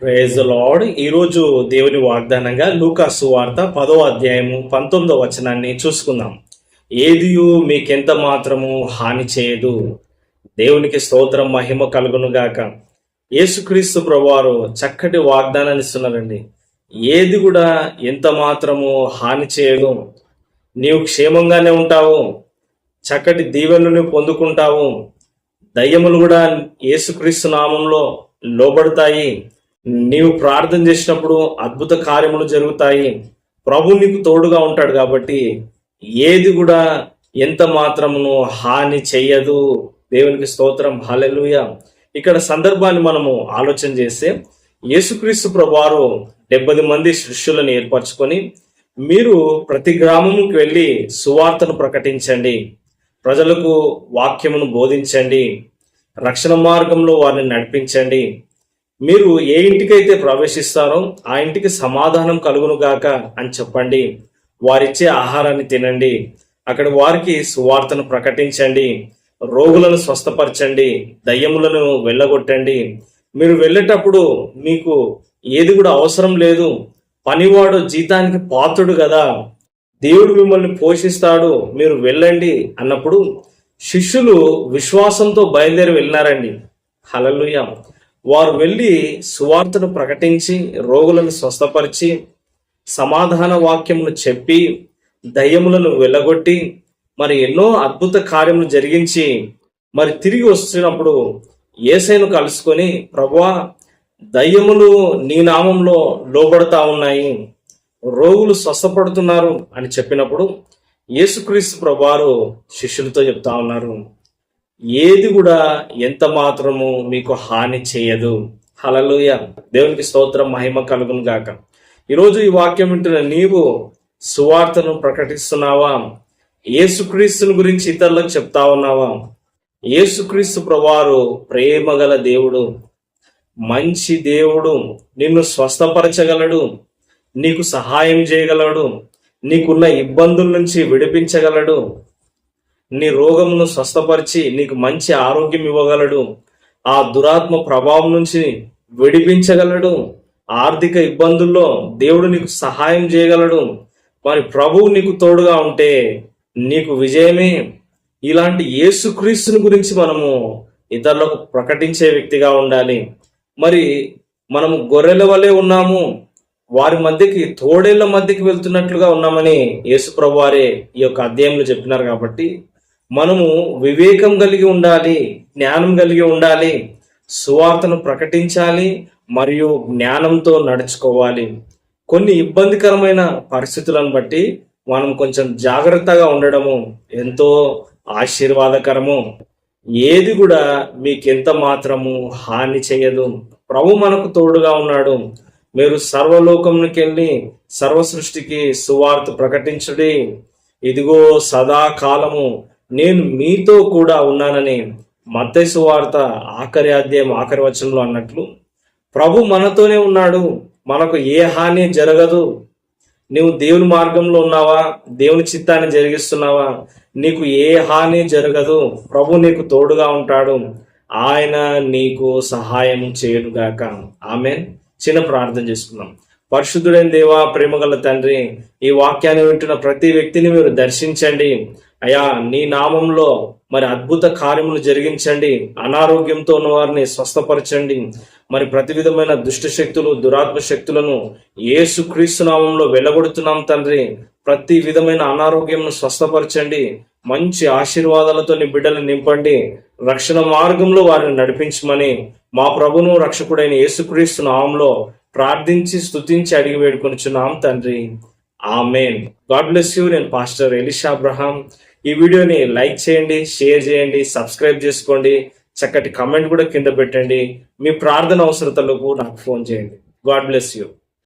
Praise lord ఈరోజు దేవుని వాగ్దానంగా లూకాసు వార్త పదో అధ్యాయము పంతొమ్మిదో వచనాన్ని చూసుకుందాం. ఏదియు మీకెంత మాత్రము హాని చేయదు? దేవునికి స్తోత్రం మహిమ కలుగును గాక. యేసుక్రీస్తు ప్రభువారు చక్కటి వాగ్దానాన్ని ఇస్తున్నారండి. ఏది కూడా ఎంత మాత్రము హాని చేయదు? నీవు క్షేమంగానే ఉంటావు. చక్కటి దీవెనలను పొందుకుంటావు. దయ్యములు కూడా యేసుక్రీస్తు నామంలో లోబడతాయి. నీవు ప్రార్థన చేసినప్పుడు అద్భుత కార్యములు జరుగుతాయి. ప్రభు నీకు తోడుగా ఉంటాడు కాబట్టి ఏది కూడా ఎంత మాత్రమును హాని చెయ్యదు దేవునికి స్తోత్రం. హాలెలుయ ఇక్కడ సందర్భాన్ని మనము ఆలోచన చేస్తే యేసుక్రీస్తు ప్రభువారు డెబ్బది మంది శిష్యులను ఏర్పరచుకొని మీరు ప్రతి గ్రామముకి వెళ్ళి సువార్తను ప్రకటించండి. ప్రజలకు వాక్యమును బోధించండి. రక్షణ మార్గంలో వారిని నడిపించండి. మీరు ఏ ఇంటికైతే ప్రవేశిస్తారో ఆ ఇంటికి సమాధానం కలుగును గాక అని చెప్పండి. వారిచ్చే ఆహారాన్ని తినండి. అక్కడ వారికి సువార్తను ప్రకటించండి. రోగులను స్వస్థపరచండి. దయ్యములను వెళ్ళగొట్టండి. మీరు వెళ్ళేటప్పుడు మీకు ఏది కూడా అవసరం లేదు. పనివాడు జీతానికి పాత్రుడు కదా. దేవుడు మిమ్మల్ని పోషిస్తాడు. మీరు వెళ్ళండి అన్నప్పుడు శిష్యులు విశ్వాసంతో బయలుదేరి వెళ్ళినారండి. హలలుయ వారు వెళ్ళి సువార్తను ప్రకటించి రోగులను స్వస్థపరిచి సమాధాన వాక్యమును చెప్పి దయ్యములను వెళ్ళగొట్టి మరి ఎన్నో అద్భుత కార్యములు జరిగించి మరి తిరిగి వస్తున్నప్పుడు ఏసైను కలుసుకొని ప్రభువా దయ్యములు నీ నామంలో లోబడతా ఉన్నాయి రోగులు స్వస్థపడుతున్నారు అని చెప్పినప్పుడు యేసుక్రీస్తు ప్రభువారు శిష్యులతో చెప్తా ఉన్నారు. ఏది కూడా ఎంత మాత్రము మీకు హాని చేయదు. హలలుయ దేవునికి స్తోత్రం మహిమ కలుగును గాక. ఈరోజు ఈ వాక్యం వింటున్న నీవు సువార్తను ప్రకటిస్తున్నావా? ఏసుక్రీస్తుని గురించి ఇతరులకు చెప్తా ఉన్నావా? ఏసుక్రీస్తు ప్రవారు ప్రేమ గల దేవుడు. మంచి దేవుడు. నిన్ను స్వస్థపరచగలడు. నీకు సహాయం చేయగలడు. నీకున్న ఇబ్బందుల నుంచి విడిపించగలడు. నీ రోగమును స్వస్థపరిచి నీకు మంచి ఆరోగ్యం ఇవ్వగలడు. ఆ దురాత్మ ప్రభావం నుంచి విడిపించగలడు. ఆర్థిక ఇబ్బందుల్లో దేవుడు నీకు సహాయం చేయగలడు. మరి ప్రభువు నీకు తోడుగా ఉంటే నీకు విజయమే. ఇలాంటి యేసుక్రీస్తుని గురించి మనము ఇతరులకు ప్రకటించే వ్యక్తిగా ఉండాలి. మరి మనము గొర్రెల వలె ఉన్నాము. వారి మధ్యకి తోడేళ్ళ మధ్యకి వెళ్తున్నట్లుగా ఉన్నామని యేసు ప్రభు వారే ఈ యొక్క అధ్యాయంలో చెప్పినారు కాబట్టి మనము వివేకం కలిగి ఉండాలి జ్ఞానం కలిగి ఉండాలి సువార్తను ప్రకటించాలి మరియు జ్ఞానంతో నడుచుకోవాలి. కొన్ని ఇబ్బందికరమైన పరిస్థితులను బట్టి మనం కొంచెం జాగ్రత్తగా ఉండడము ఎంతో ఆశీర్వాదకరము. ఏది కూడా మీకు ఎంత మాత్రము హాని చేయదు. ప్రభు మనకు తోడుగా ఉన్నాడు. మీరు సర్వలోకంకి వెళ్ళి సర్వ సృష్టికి సువార్త ప్రకటించుడి. ఇదిగో సదాకాలము నేను మీతో కూడా ఉన్నానని మత్తయి వార్త ఆఖరి అధ్యాయం ఆఖరి వచనంలో అన్నట్లు ప్రభు మనతోనే ఉన్నాడు మనకు ఏ హాని జరగదు. నువ్వు దేవుని మార్గంలో ఉన్నావా? దేవుని చిత్తాన్ని జరిగిస్తున్నావా? నీకు ఏ హాని జరగదు. ప్రభు నీకు తోడుగా ఉంటాడు. ఆయన నీకు సహాయం చేయనుగాక. ఆమె చిన్న ప్రార్థన చేసుకున్నాం పరిశుద్ధుడైన దేవా ప్రేమగల తండ్రి ఈ వాక్యాన్ని వింటున్న ప్రతి వ్యక్తిని మీరు దర్శించండి. అయా నీ నామంలో మరి అద్భుత కార్యములు జరిగించండి. అనారోగ్యంతో ఉన్న వారిని స్వస్థపరచండి. మరి ప్రతి విధమైన దుష్ట శక్తులు దురాత్మ శక్తులను ఏసు క్రీస్తు నామంలో వెళ్ళగొడుతున్నాం తండ్రి. ప్రతి విధమైన అనారోగ్యంను స్వస్థపరచండి. మంచి ఆశీర్వాదాలతో నీ బిడ్డలు నింపండి. రక్షణ మార్గంలో వారిని నడిపించమని మా ప్రభును రక్షకుడైన యేసుక్రీస్తు నామంలో ప్రార్థించి స్థుతించి అడిగి వేడుకొనిచున్నాం తండ్రి. ఆమెన్. God bless you. నేను పాస్టర్ ఎలిషా అబ్రహాం. ఈ వీడియోని లైక్ చేయండి షేర్ చేయండి సబ్స్క్రైబ్ చేసుకోండి. చక్కటి కమెంట్ కూడా కింద పెట్టండి. మీ ప్రార్థన అవసరతలకు నాకు ఫోన్ చేయండి. God bless you.